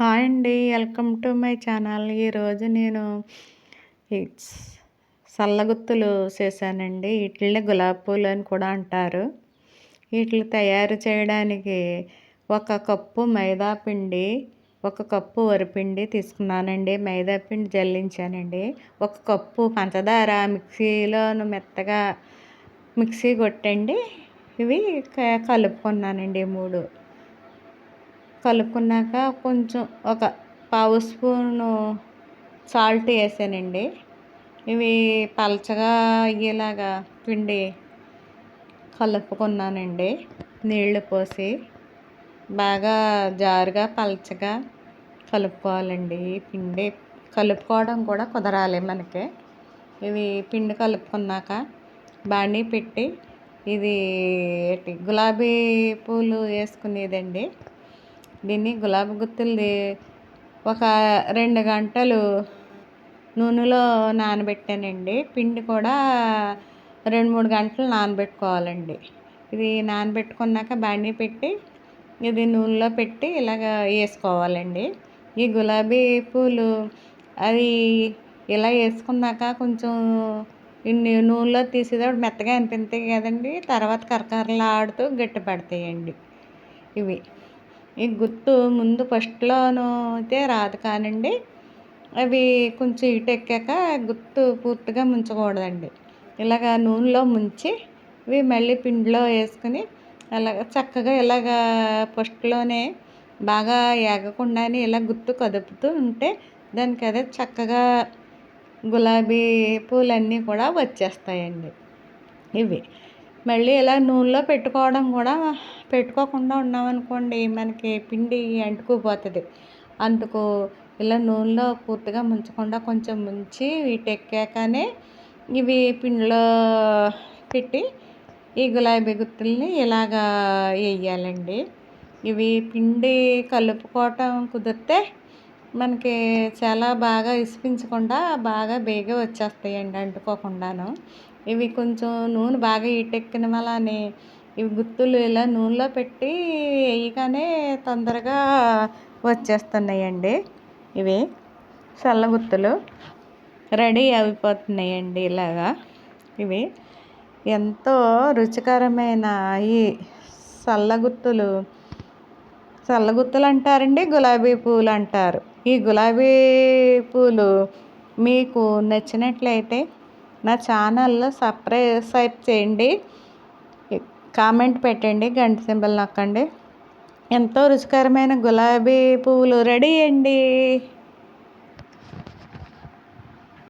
Hi అండి. Welcome to my channel. ఈరోజు నేను సల్లగుత్తులు చేశానండి. వీటిని గులాబీ పూలు అని కూడా అంటారు. వీటిని తయారు చేయడానికి ఒక కప్పు మైదా పిండి ఒక కప్పు వరిపిండి తీసుకున్నానండి. మైదా పిండి జల్లించానండి. ఒక కప్పు పంచదార మిక్సీలో మెత్తగా మిక్సీ కొట్టండి. ఇవి కలుపుకున్నానండి మూడు. కలుపుకున్నాక కొంచెం ఒక పావు స్పూను సాల్ట్ వేసానండి. ఇవి పలచగా అయ్యేలాగా పిండి కలుపుకున్నానండి. నీళ్ళు పోసి బాగా జారుగా పలచగా కలుపుకోవాలండి. పిండి కలుపుకోవడం కూడా కుదరాలి మనకి. ఇవి పిండి కలుపుకున్నాక బాణీ పెట్టి ఇది గులాబీ పూలు వేసుకునేదండి. దీన్ని గులాబీ గుత్తులది ఒక రెండు గంటలు నూనెలో నానబెట్టానండి. పిండి కూడా రెండు మూడు గంటలు నానబెట్టుకోవాలండి. ఇది నానబెట్టుకున్నాక బాండీ పెట్టి ఇది నూనెలో పెట్టి ఇలాగ వేసుకోవాలండి. ఈ గులాబీ పూలు అది ఇలా వేసుకున్నాక కొంచెం ఇన్ని నూనెలో తీసేటప్పుడు మెత్తగా అనిపిస్తాయి కదండి. తర్వాత కరకరలాడుతూ గట్టి పడతాయండి ఇవి. ఈ గుత్తు ముందు ఫస్ట్లోనూ అయితే రాదు కానండి అవి కొంచెం ఇటు ఎక్కాక గుత్తు పూర్తిగా ముంచకూడదండి. ఇలాగ నూనెలో ముంచి ఇవి మళ్ళీ పిండిలో వేసుకుని అలాగ చక్కగా ఇలాగ ఫస్ట్లోనే బాగా ఏగకుండానే ఇలా గుత్తు కదుపుతూ ఉంటే దానికి అదే చక్కగా గులాబీ పూలన్నీ కూడా వచ్చేస్తాయండి. ఇవి మళ్ళీ ఇలా నూనెలో పెట్టుకోవడం కూడా పెట్టుకోకుండా ఉన్నామనుకోండి మనకి పిండి అంటుకుపోతుంది. అందుకు ఇలా నూనెలో పూర్తిగా ముంచకుండా కొంచెం ముంచి వీటెక్కాకనే ఇవి పిండిలో పెట్టి ఈ గులాబీ గుత్తుల్ని ఇలాగా వేయాలండి ఇవి పిండి కలుపుకోవటం కుదిరితే మనకి చాలా బాగా ఇసిపించకుండా బాగా బేగా వచ్చేస్తాయండి అంటుకోకుండాను. ఇవి కొంచెం నూనె బాగా ఇటెక్కిన వలనే ఇవి గుత్తులు ఇలా నూనెలో పెట్టి వేయగానే తొందరగా వచ్చేస్తున్నాయండి. ఇవి గుత్తులు. రెడీ అయిపోతున్నాయండి ఇలాగా. ఇవి ఎంతో రుచికరమైన ఈ సల్లగుత్తులు సల్లగుత్తులు అంటారండి గులాబీ పూలు అంటారు. ఈ గులాబీ పూలు మీకు నచ్చినట్లయితే నా ఛానల్లో సబ్స్క్రైబ్ చేయండి. కామెంట్ పెట్టండి గంట సింబల్ నొక్కండి. ఎంతో రుచికరమైన గులాబీ పువ్వులు రెడీ అండి.